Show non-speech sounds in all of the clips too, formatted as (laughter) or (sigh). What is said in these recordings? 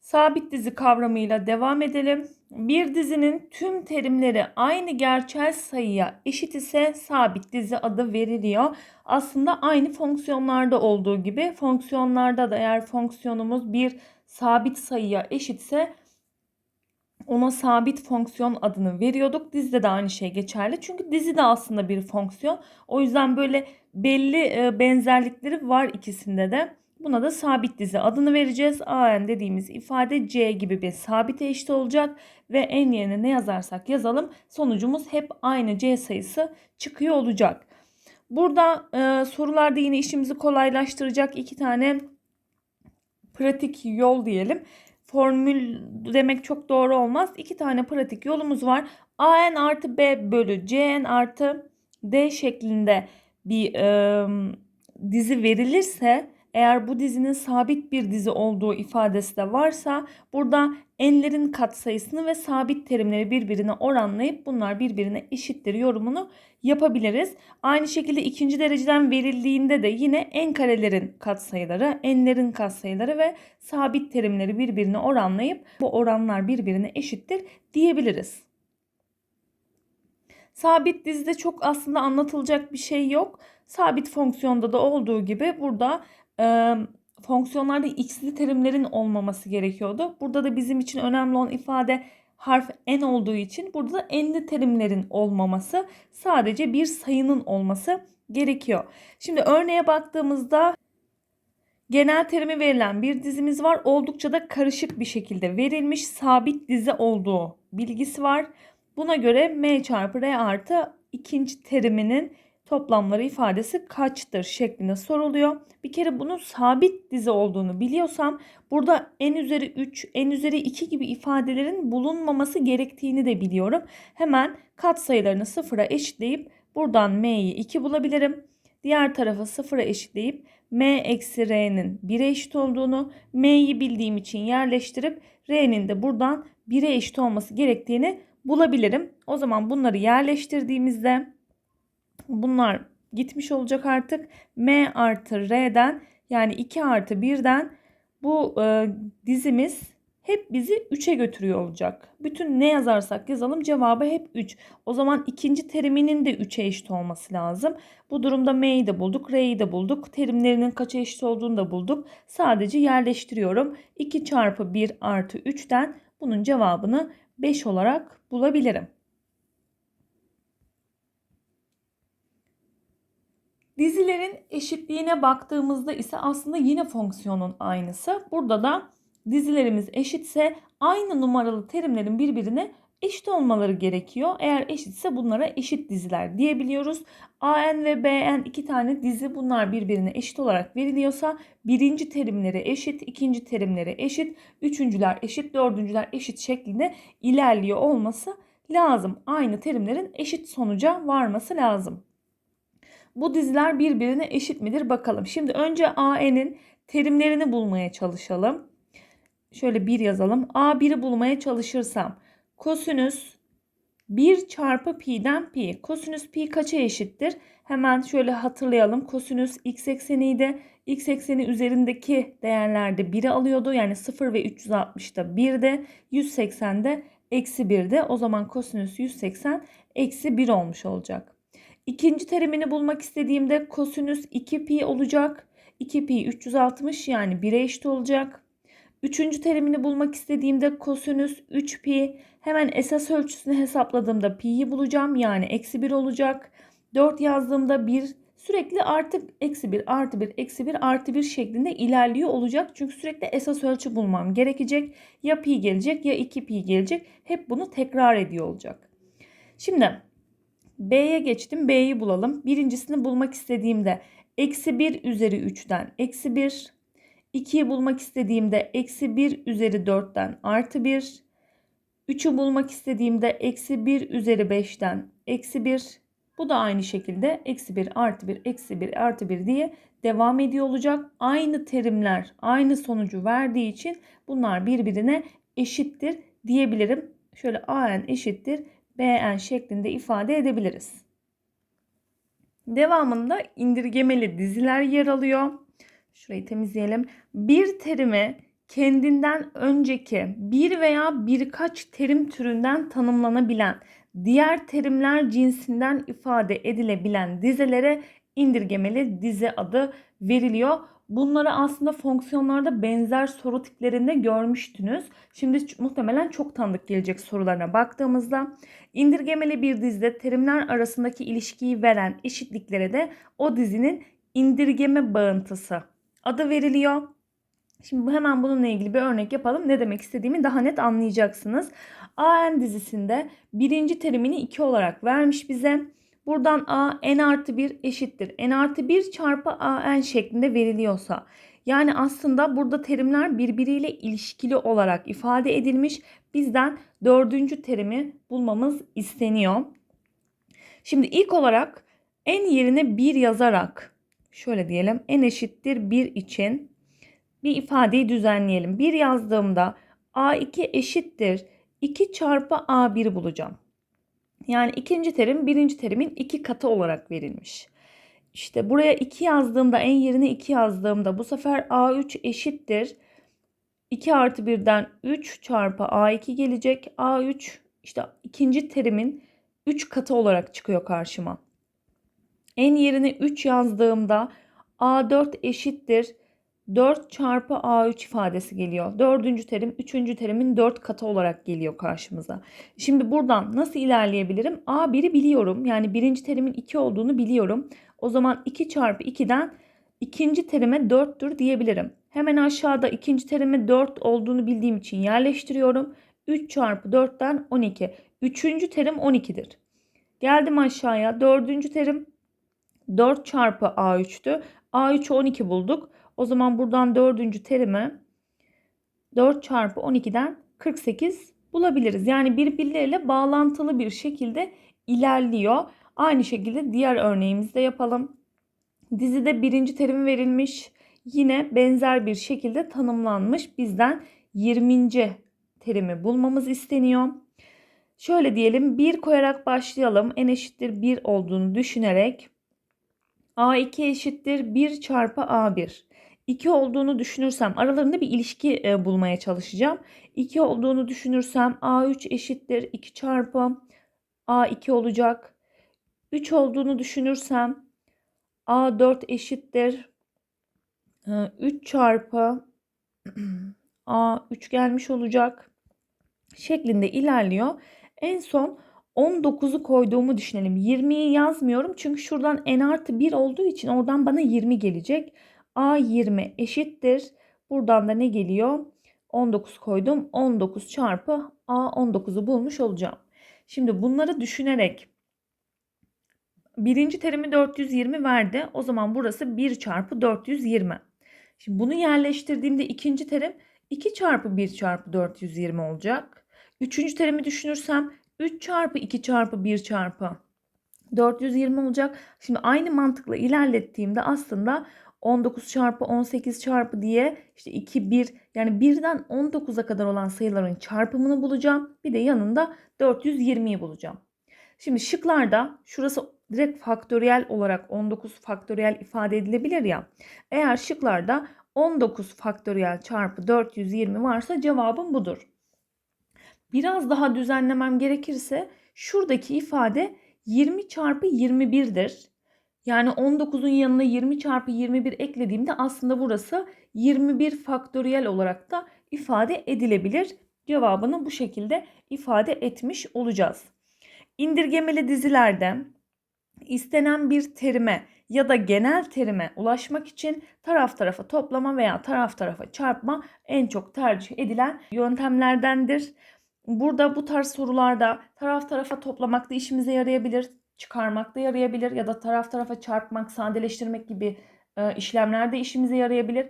Sabit dizi kavramıyla devam edelim. Bir dizinin tüm terimleri aynı gerçel sayıya eşit ise sabit dizi adı veriliyor. Aslında aynı fonksiyonlarda olduğu gibi fonksiyonlarda da eğer fonksiyonumuz bir sabit sayıya eşitse ona sabit fonksiyon adını veriyorduk. Dizide de aynı şey geçerli. Çünkü dizi de aslında bir fonksiyon. O yüzden böyle belli e, benzerlikleri var ikisinde de. Buna da sabit dizi adını vereceğiz. AN dediğimiz ifade C gibi bir sabite eşit olacak ve en yerine ne yazarsak yazalım sonucumuz hep aynı C sayısı çıkıyor olacak. Burada e, sorularda yine işimizi kolaylaştıracak iki tane pratik yol diyelim. Formül demek çok doğru olmaz. İki tane pratik yolumuz var. AN artı B bölü CN artı D şeklinde bir e, dizi verilirse eğer bu dizinin sabit bir dizi olduğu ifadesi de varsa burada n'lerin katsayısını ve sabit terimleri birbirine oranlayıp bunlar birbirine eşittir yorumunu yapabiliriz. Aynı şekilde ikinci dereceden verildiğinde de yine n karelerin katsayıları, n'lerin katsayıları ve sabit terimleri birbirine oranlayıp bu oranlar birbirine eşittir diyebiliriz. Sabit dizide çok aslında anlatılacak bir şey yok. Sabit fonksiyonda da olduğu gibi burada e, fonksiyonlarda x'li terimlerin olmaması gerekiyordu. Burada da bizim için önemli olan ifade harf n olduğu için burada da n'li terimlerin olmaması sadece bir sayının olması gerekiyor. Şimdi örneğe baktığımızda genel terimi verilen bir dizimiz var. Oldukça da karışık bir şekilde verilmiş sabit dizi olduğu bilgisi var. Buna göre m çarpı r artı ikinci teriminin toplamları ifadesi kaçtır şeklinde soruluyor. Bir kere bunun sabit dizi olduğunu biliyorsam burada n üzeri 3, n üzeri 2 gibi ifadelerin bulunmaması gerektiğini de biliyorum. Hemen katsayılarını sıfıra eşitleyip buradan m'yi 2 bulabilirim. Diğer tarafa sıfıra eşitleyip m eksi r'nin 1'e eşit olduğunu, m'yi bildiğim için yerleştirip r'nin de buradan 1'e eşit olması gerektiğini bulabilirim. O zaman bunları yerleştirdiğimizde bunlar gitmiş olacak artık. M artı R'den yani 2 artı 1'den bu e, dizimiz hep bizi 3'e götürüyor olacak. Bütün ne yazarsak yazalım cevabı hep 3. O zaman ikinci teriminin de 3'e eşit olması lazım. Bu durumda M'yi de bulduk, R'yi de bulduk. Terimlerinin kaça eşit olduğunu da bulduk. Sadece yerleştiriyorum. 2 çarpı 1 artı 3'ten bunun cevabını 5 olarak bulabilirim. Dizilerin eşitliğine baktığımızda ise aslında yine fonksiyonun aynısı. Burada da dizilerimiz eşitse aynı numaralı terimlerin birbirine eşit olmaları gerekiyor. Eğer eşitse bunlara eşit diziler diyebiliyoruz. AN ve BN iki tane dizi bunlar birbirine eşit olarak veriliyorsa birinci terimleri eşit, ikinci terimleri eşit, üçüncüler eşit, dördüncüler eşit şeklinde ilerliyor olması lazım. Aynı terimlerin eşit sonuca varması lazım. Bu diziler birbirine eşit midir bakalım. Şimdi önce AN'in terimlerini bulmaya çalışalım. Şöyle 1 yazalım. A1'i bulmaya çalışırsam kosinüs 1 çarpı pi'den pi. Kosinüs pi kaça eşittir? Hemen şöyle hatırlayalım. Kosinüs x ekseniydi. X ekseni üzerindeki değerlerde 1'i alıyordu. Yani 0 ve 360'da 1'de. 180'de eksi 1'de. O zaman kosinüs 180 eksi 1 olmuş olacak. İkinci terimini bulmak istediğimde kosinüs 2 pi olacak. 2 pi 360 yani 1'e eşit olacak. Üçüncü terimini bulmak istediğimde kosinüs 3 pi. Hemen esas ölçüsünü hesapladığımda pi'yi bulacağım. Yani eksi 1 olacak. 4 yazdığımda 1 sürekli artık eksi 1 artı 1 eksi 1 artı 1 şeklinde ilerliyor olacak. Çünkü sürekli esas ölçü bulmam gerekecek. Ya pi gelecek ya 2 pi gelecek. Hep bunu tekrar ediyor olacak. Şimdi B'ye geçtim. B'yi bulalım. Birincisini bulmak istediğimde eksi 1 üzeri 3'ten eksi 1. 2'yi bulmak istediğimde eksi 1 üzeri 4'ten artı 1. 3'ü bulmak istediğimde eksi 1 üzeri 5'ten eksi 1. Bu da aynı şekilde eksi 1 artı 1 eksi 1 artı 1 diye devam ediyor olacak. Aynı terimler aynı sonucu verdiği için bunlar birbirine eşittir diyebilirim. Şöyle an eşittir bn şeklinde ifade edebiliriz. Devamında indirgemeli diziler yer alıyor. Şurayı temizleyelim. Bir terime kendinden önceki bir veya birkaç terim türünden tanımlanabilen, diğer terimler cinsinden ifade edilebilen dizelere indirgemeli dize adı veriliyor. Bunları aslında fonksiyonlarda benzer soru tiplerinde görmüştünüz. Şimdi muhtemelen çok tanıdık gelecek sorularına baktığımızda indirgemeli bir dizide terimler arasındaki ilişkiyi veren eşitliklere de o dizinin indirgeme bağıntısı adı veriliyor. Şimdi hemen bununla ilgili bir örnek yapalım. Ne demek istediğimi daha net anlayacaksınız. AN dizisinde birinci terimini 2 olarak vermiş bize. Buradan a n artı 1 eşittir. n artı 1 çarpı a n şeklinde veriliyorsa. Yani aslında burada terimler birbiriyle ilişkili olarak ifade edilmiş. Bizden dördüncü terimi bulmamız isteniyor. Şimdi ilk olarak n yerine 1 yazarak şöyle diyelim n eşittir 1 için bir ifadeyi düzenleyelim. 1 yazdığımda a2 eşittir 2 çarpı a1 bulacağım. Yani ikinci terim birinci terimin iki katı olarak verilmiş. İşte buraya 2 yazdığımda en yerine 2 yazdığımda bu sefer A3 eşittir. 2 artı 1'den 3 çarpı A2 gelecek. A3 işte ikinci terimin 3 katı olarak çıkıyor karşıma. En yerine 3 yazdığımda A4 eşittir. 4 çarpı A3 ifadesi geliyor. Dördüncü terim, üçüncü terimin 4 katı olarak geliyor karşımıza. Şimdi buradan nasıl ilerleyebilirim? A1'i biliyorum. Yani birinci terimin 2 olduğunu biliyorum. O zaman 2 çarpı 2'den ikinci terime 4'tür diyebilirim. Hemen aşağıda ikinci terime 4 olduğunu bildiğim için yerleştiriyorum. 3 çarpı 4'ten 12. Üçüncü terim 12'dir. Geldim aşağıya. Dördüncü terim 4 çarpı A3'tü. A3'ü 12 bulduk. O zaman buradan dördüncü terimi 4 çarpı 12'den 48 bulabiliriz. Yani birbirleriyle bağlantılı bir şekilde ilerliyor. Aynı şekilde diğer örneğimizi de yapalım. Dizide birinci terim verilmiş. Yine benzer bir şekilde tanımlanmış. Bizden 20. terimi bulmamız isteniyor. Şöyle diyelim 1 koyarak başlayalım. n eşittir 1 olduğunu düşünerek a2 eşittir 1 çarpı a1. 2 olduğunu düşünürsem aralarında bir ilişki e, bulmaya çalışacağım. 2 olduğunu düşünürsem A3 eşittir 2 çarpı A2 olacak. 3 olduğunu düşünürsem A4 eşittir 3 e, çarpı (clears throat) A3 gelmiş olacak şeklinde ilerliyor. En son 19'u koyduğumu düşünelim. 20'yi yazmıyorum çünkü şuradan n artı 1 olduğu için oradan bana 20 gelecek. A20 eşittir. Buradan da ne geliyor? 19 koydum. 19 çarpı A19'u bulmuş olacağım. Şimdi bunları düşünerek birinci terimi 420 verdi. O zaman burası 1 çarpı 420. Şimdi bunu yerleştirdiğimde ikinci terim 2 çarpı 1 çarpı 420 olacak. Üçüncü terimi düşünürsem 3 çarpı 2 çarpı 1 çarpı 420 olacak. Şimdi aynı mantıkla ilerlettiğimde aslında 19 çarpı 18 çarpı diye işte 2, 1 yani 1'den 19'a kadar olan sayıların çarpımını bulacağım. Bir de yanında 420'yi bulacağım. Şimdi şıklarda şurası direkt faktöriyel olarak 19 faktöriyel ifade edilebilir ya. Eğer şıklarda 19 faktöriyel çarpı 420 varsa cevabım budur. Biraz daha düzenlemem gerekirse şuradaki ifade 20 çarpı 21'dir. Yani 19'un yanına 20 çarpı 21 eklediğimde aslında burası 21 faktöriyel olarak da ifade edilebilir. Cevabını bu şekilde ifade etmiş olacağız. İndirgemeli dizilerde istenen bir terime ya da genel terime ulaşmak için taraf tarafa toplama veya taraf tarafa çarpma en çok tercih edilen yöntemlerdendir. Burada bu tarz sorularda taraf tarafa toplamak da işimize yarayabilir çıkarmak da yarayabilir ya da taraf tarafa çarpmak, sadeleştirmek gibi e, işlemler de işimize yarayabilir.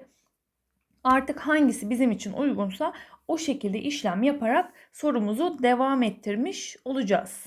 Artık hangisi bizim için uygunsa o şekilde işlem yaparak sorumuzu devam ettirmiş olacağız.